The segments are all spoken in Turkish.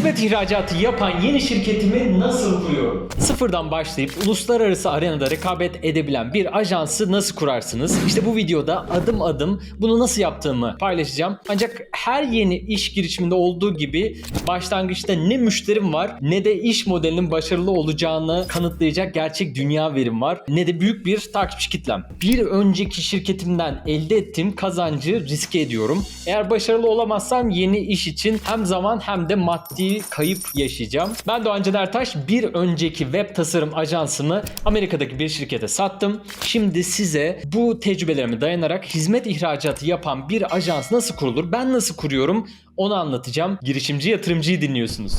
Hizmet ihracatı yapan yeni şirketimi nasıl kuruyorum? Sıfırdan başlayıp uluslararası arenada rekabet edebilen bir ajansı nasıl kurarsınız? İşte bu videoda adım adım bunu nasıl yaptığımı paylaşacağım. Ancak her yeni iş girişiminde olduğu gibi başlangıçta ne müşterim var ne de iş modelinin başarılı olacağını kanıtlayacak gerçek dünya verim var ne de büyük bir takipçi kitlem. Bir önceki şirketimden elde ettiğim kazancı riske ediyorum. Eğer başarılı olamazsam yeni iş için hem zaman hem de maddi kayıp yaşayacağım. Ben Doğan Can Ertaş bir önceki web tasarım ajansımı Amerika'daki bir şirkete sattım. Şimdi size bu tecrübelerime dayanarak hizmet ihracatı yapan bir ajans nasıl kurulur, ben nasıl kuruyorum onu anlatacağım. Girişimci yatırımcıyı dinliyorsunuz.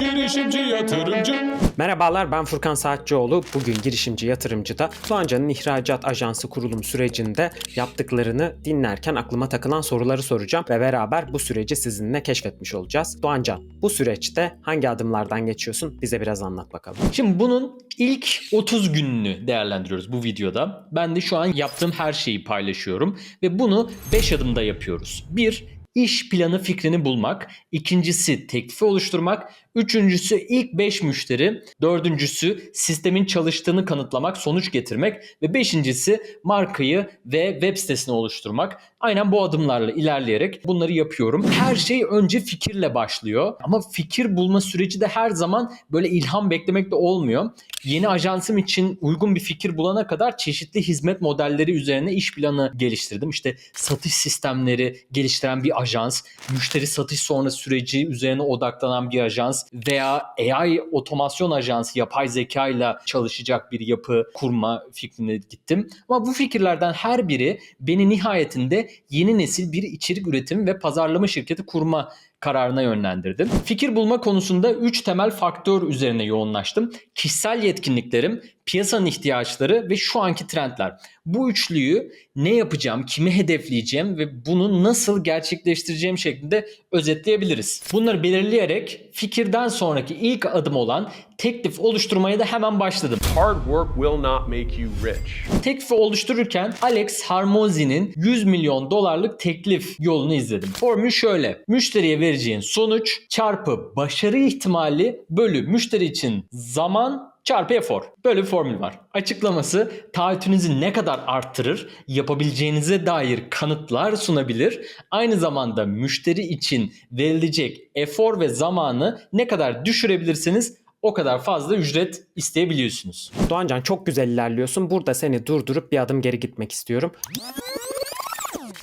Girişimci yatırımcı. Merhabalar ben Furkan Saatçıoğlu. Bugün girişimci yatırımcıda Doğancan'ın ihracat ajansı kurulum sürecinde yaptıklarını dinlerken aklıma takılan soruları soracağım ve beraber bu süreci sizinle keşfetmiş olacağız. Doğancan bu süreçte hangi adımlardan geçiyorsun? Bize biraz anlat bakalım. Şimdi bunun ilk 30 gününü değerlendiriyoruz bu videoda. Ben de şu an yaptığım her şeyi paylaşıyorum ve bunu 5 adımda yapıyoruz. 1. İş planı fikrini bulmak. İkincisi teklifi oluşturmak. Üçüncüsü ilk 5 müşteri. Dördüncüsü sistemin çalıştığını kanıtlamak, sonuç getirmek. Ve beşincisi markayı ve web sitesini oluşturmak. Aynen bu adımlarla ilerleyerek bunları yapıyorum. Her şey önce fikirle başlıyor. Ama fikir bulma süreci de her zaman böyle ilham beklemek de olmuyor. Yeni ajansım için uygun bir fikir bulana kadar çeşitli hizmet modelleri üzerine iş planı geliştirdim. İşte satış sistemleri geliştiren bir ajans, müşteri satış sonrası süreci üzerine odaklanan bir ajans veya AI otomasyon ajansı yapay zeka ile çalışacak bir yapı kurma fikrine gittim. Ama bu fikirlerden her biri beni nihayetinde yeni nesil bir içerik üretim ve pazarlama şirketi kurma kararına yönlendirdim. Fikir bulma konusunda 3 temel faktör üzerine yoğunlaştım. Kişisel yetkinliklerim, piyasanın ihtiyaçları ve şu anki trendler. Bu üçlüyü ne yapacağım, kimi hedefleyeceğim ve bunu nasıl gerçekleştireceğim şeklinde özetleyebiliriz. Bunları belirleyerek fikirden sonraki ilk adım olan teklif oluşturmaya da hemen başladım. Hard work will not make you rich. Teklifi oluştururken Alex Harmozy'nin 100 milyon dolarlık teklif yolunu izledim. Formül şöyle. Müşteriye vereceğin sonuç çarpı başarı ihtimali bölü müşteri için zaman çarpı efor. Böyle bir formül var. Açıklaması taahhütünüzü ne kadar arttırır, yapabileceğinize dair kanıtlar sunabilir. Aynı zamanda müşteri için verilecek efor ve zamanı ne kadar düşürebilirsiniz o kadar fazla ücret isteyebiliyorsunuz. Doğancan çok güzel ilerliyorsun. Burada seni durdurup bir adım geri gitmek istiyorum.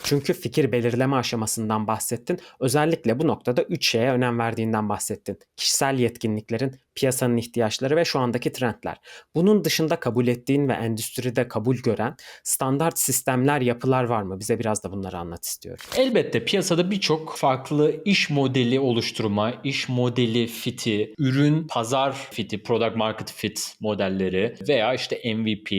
Çünkü fikir belirleme aşamasından bahsettin. Özellikle bu noktada 3 şeye önem verdiğinden bahsettin. Kişisel yetkinliklerin, piyasanın ihtiyaçları ve şu andaki trendler. Bunun dışında kabul ettiğin ve endüstride kabul gören standart sistemler, yapılar var mı? Bize biraz da bunları anlat istiyorum. Elbette piyasada birçok farklı iş modeli oluşturma, iş modeli fiti, ürün pazar fiti, product market fit modelleri veya işte MVP,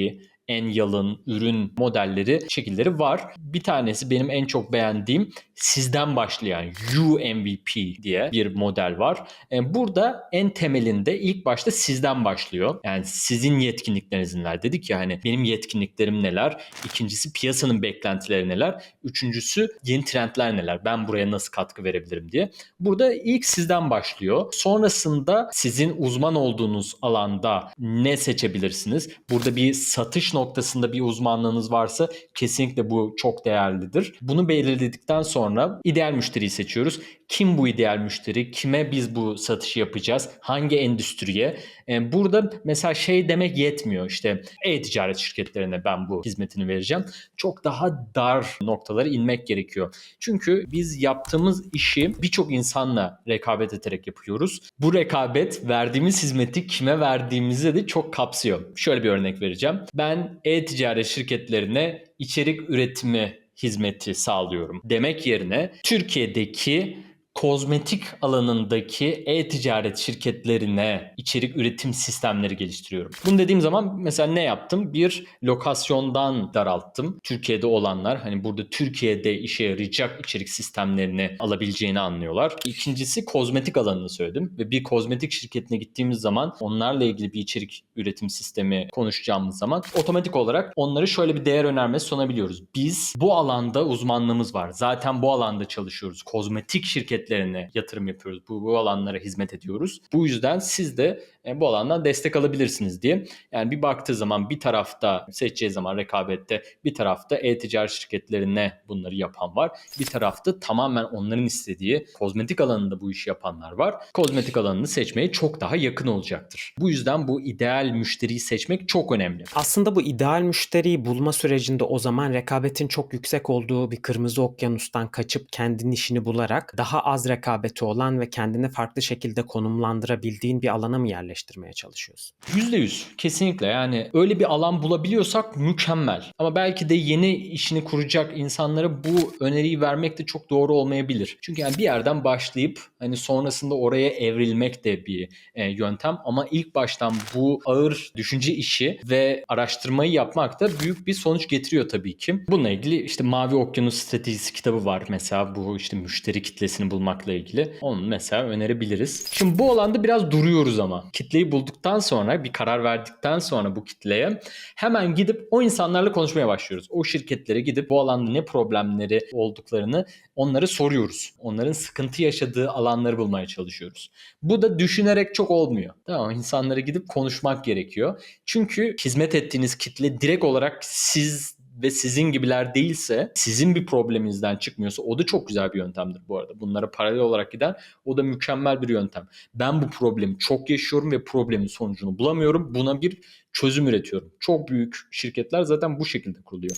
en yalın ürün modelleri, şekilleri var. Bir tanesi benim en çok beğendiğim sizden başlayan UMVP diye bir model var. E, Burada en temelinde ilk başta sizden başlıyor. Yani sizin yetkinlikleriniz neler? Dedik ya hani benim yetkinliklerim neler? İkincisi piyasanın beklentileri neler? Üçüncüsü yeni trendler neler? Ben buraya nasıl katkı verebilirim diye. Burada ilk sizden başlıyor. Sonrasında sizin uzman olduğunuz alanda ne seçebilirsiniz? Burada bir satış noktasında bir uzmanlığınız varsa kesinlikle bu çok değerlidir. Bunu belirledikten sonra ideal müşteriyi seçiyoruz. Kim bu ideal müşteri? Kime biz bu satışı yapacağız? Hangi endüstriye? Ee, burada mesela şey demek yetmiyor. İşte e-ticaret şirketlerine ben bu hizmetini vereceğim. Çok daha dar noktalara inmek gerekiyor. Çünkü biz yaptığımız işi birçok insanla rekabet ederek yapıyoruz. Bu rekabet verdiğimiz hizmeti kime verdiğimizi de çok kapsıyor. Şöyle bir örnek vereceğim. Ben e-ticaret şirketlerine içerik üretimi hizmeti sağlıyorum. Demek yerine Türkiye'deki kozmetik alanındaki e-ticaret şirketlerine içerik üretim sistemleri geliştiriyorum. Bunu dediğim zaman mesela ne yaptım? Bir lokasyondan daralttım. Türkiye'de olanlar hani burada Türkiye'de işe yarayacak içerik sistemlerini alabileceğini anlıyorlar. İkincisi kozmetik alanını söyledim ve bir kozmetik şirketine gittiğimiz zaman onlarla ilgili bir içerik üretim sistemi konuşacağımız zaman otomatik olarak onlara şöyle bir değer önermesi sunabiliyoruz. Biz bu alanda uzmanlığımız var. Zaten bu alanda çalışıyoruz. Kozmetik şirket şirketlerine yatırım yapıyoruz. Bu, bu alanlara hizmet ediyoruz. Bu yüzden siz de e, bu alandan destek alabilirsiniz diye. Yani bir baktığı zaman bir tarafta seçeceği zaman rekabette bir tarafta e-ticaret şirketlerine bunları yapan var. Bir tarafta tamamen onların istediği kozmetik alanında bu işi yapanlar var. Kozmetik alanını seçmeye çok daha yakın olacaktır. Bu yüzden bu ideal müşteriyi seçmek çok önemli. Aslında bu ideal müşteriyi bulma sürecinde o zaman rekabetin çok yüksek olduğu bir kırmızı okyanustan kaçıp kendi nişini bularak daha az rekabeti olan ve kendini farklı şekilde konumlandırabildiğin bir alana mı yerleştirmeye çalışıyorsun? %100 kesinlikle yani öyle bir alan bulabiliyorsak mükemmel. Ama belki de yeni işini kuracak insanlara bu öneriyi vermek de çok doğru olmayabilir. Çünkü yani bir yerden başlayıp hani sonrasında oraya evrilmek de bir e, yöntem ama ilk baştan bu ağır düşünce işi ve araştırmayı yapmak da büyük bir sonuç getiriyor tabii ki. Bununla ilgili işte Mavi Okyanus Stratejisi kitabı var mesela bu işte müşteri kitlesini bulmakla ilgili. Onu mesela önerebiliriz. Şimdi bu alanda biraz duruyoruz ama. Kitleyi bulduktan sonra bir karar verdikten sonra bu kitleye hemen gidip o insanlarla konuşmaya başlıyoruz. O şirketlere gidip bu alanda ne problemleri olduklarını onlara soruyoruz. Onların sıkıntı yaşadığı alanları bulmaya çalışıyoruz. Bu da düşünerek çok olmuyor. Tamam insanlara gidip konuşmak gerekiyor. Çünkü hizmet ettiğiniz kitle direkt olarak siz ve sizin gibiler değilse, sizin bir probleminizden çıkmıyorsa o da çok güzel bir yöntemdir bu arada. Bunlara paralel olarak giden o da mükemmel bir yöntem. Ben bu problemi çok yaşıyorum ve problemin sonucunu bulamıyorum. Buna bir çözüm üretiyorum. Çok büyük şirketler zaten bu şekilde kuruluyor.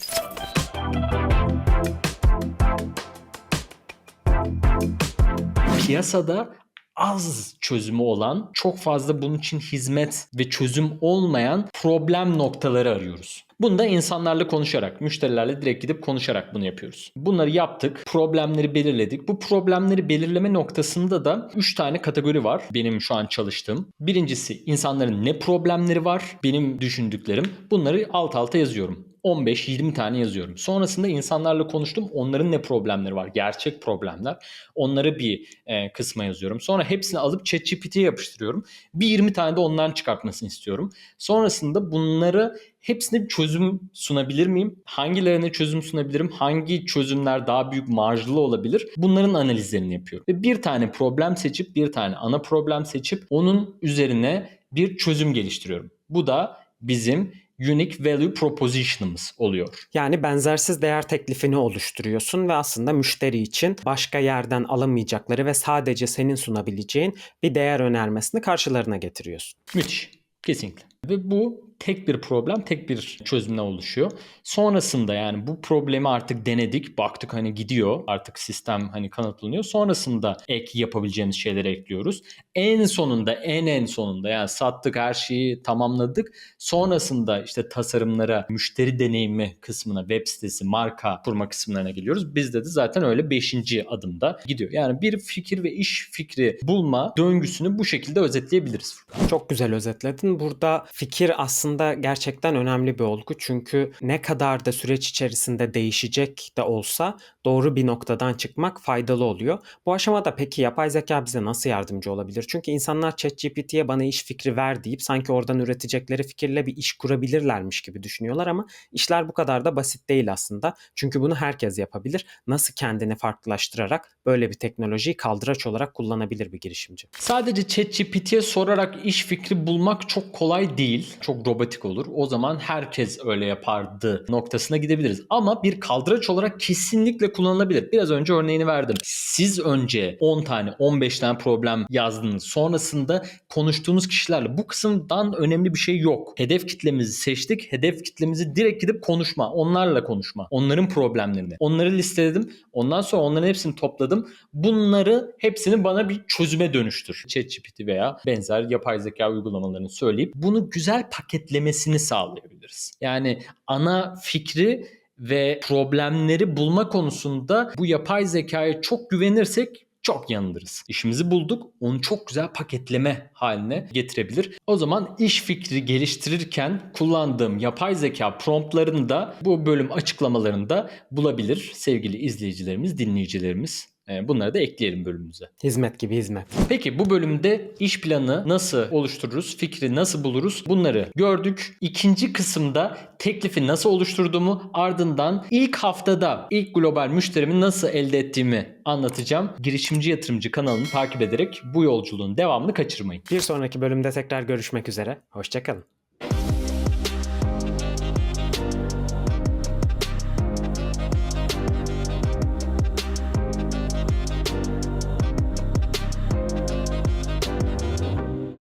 Piyasada az çözümü olan, çok fazla bunun için hizmet ve çözüm olmayan problem noktaları arıyoruz. Bunu da insanlarla konuşarak, müşterilerle direkt gidip konuşarak bunu yapıyoruz. Bunları yaptık, problemleri belirledik. Bu problemleri belirleme noktasında da 3 tane kategori var benim şu an çalıştığım. Birincisi insanların ne problemleri var, benim düşündüklerim. Bunları alt alta yazıyorum. 15-20 tane yazıyorum. Sonrasında insanlarla konuştum. Onların ne problemleri var? Gerçek problemler. Onları bir e, kısma yazıyorum. Sonra hepsini alıp ChatGPT'ye yapıştırıyorum. Bir 20 tane de ondan çıkartmasını istiyorum. Sonrasında bunları hepsine bir çözüm sunabilir miyim? Hangilerine çözüm sunabilirim? Hangi çözümler daha büyük marjlı olabilir? Bunların analizlerini yapıyorum. Ve bir tane problem seçip bir tane ana problem seçip onun üzerine bir çözüm geliştiriyorum. Bu da bizim unique value proposition'ımız oluyor. Yani benzersiz değer teklifini oluşturuyorsun ve aslında müşteri için başka yerden alamayacakları ve sadece senin sunabileceğin bir değer önermesini karşılarına getiriyorsun. Müthiş. Kesinlikle. Ve bu tek bir problem, tek bir çözümle oluşuyor. Sonrasında yani bu problemi artık denedik, baktık hani gidiyor. Artık sistem hani kanıtlanıyor. Sonrasında ek yapabileceğimiz şeyleri ekliyoruz. En sonunda, en en sonunda yani sattık her şeyi tamamladık. Sonrasında işte tasarımlara, müşteri deneyimi kısmına, web sitesi, marka kurma kısımlarına geliyoruz. Bizde de zaten öyle 5. adımda gidiyor. Yani bir fikir ve iş fikri bulma döngüsünü bu şekilde özetleyebiliriz. Çok güzel özetledin. Burada fikir aslında gerçekten önemli bir olgu. Çünkü ne kadar da süreç içerisinde değişecek de olsa doğru bir noktadan çıkmak faydalı oluyor. Bu aşamada peki yapay zeka bize nasıl yardımcı olabilir? Çünkü insanlar ChatGPT'ye bana iş fikri ver deyip sanki oradan üretecekleri fikirle bir iş kurabilirlermiş gibi düşünüyorlar ama işler bu kadar da basit değil aslında. Çünkü bunu herkes yapabilir. Nasıl kendini farklılaştırarak böyle bir teknolojiyi kaldıraç olarak kullanabilir bir girişimci? Sadece ChatGPT'ye sorarak iş fikri bulmak çok kolay değil. Çok robotik olur. O zaman herkes öyle yapardı noktasına gidebiliriz. Ama bir kaldıraç olarak kesinlikle kullanılabilir. Biraz önce örneğini verdim. Siz önce 10 tane 15 tane problem yazdınız. Sonrasında konuştuğunuz kişilerle bu kısımdan önemli bir şey yok. Hedef kitlemizi seçtik. Hedef kitlemizi direkt gidip konuşma. Onlarla konuşma. Onların problemlerini. Onları listeledim. Ondan sonra onların hepsini topladım. Bunları hepsini bana bir çözüme dönüştür. ChatGPT veya benzer yapay zeka uygulamalarını söyleyip bunu güzel paketlemesini sağlayabiliriz. Yani ana fikri ve problemleri bulma konusunda bu yapay zekaya çok güvenirsek çok yanılırız. İşimizi bulduk, onu çok güzel paketleme haline getirebilir. O zaman iş fikri geliştirirken kullandığım yapay zeka promptlarını da bu bölüm açıklamalarında bulabilir sevgili izleyicilerimiz, dinleyicilerimiz. E, bunları da ekleyelim bölümümüze. Hizmet gibi hizmet. Peki bu bölümde iş planı nasıl oluştururuz, fikri nasıl buluruz bunları gördük. İkinci kısımda teklifi nasıl oluşturduğumu ardından ilk haftada ilk global müşterimi nasıl elde ettiğimi anlatacağım. Girişimci Yatırımcı kanalını takip ederek bu yolculuğun devamını kaçırmayın. Bir sonraki bölümde tekrar görüşmek üzere. Hoşçakalın.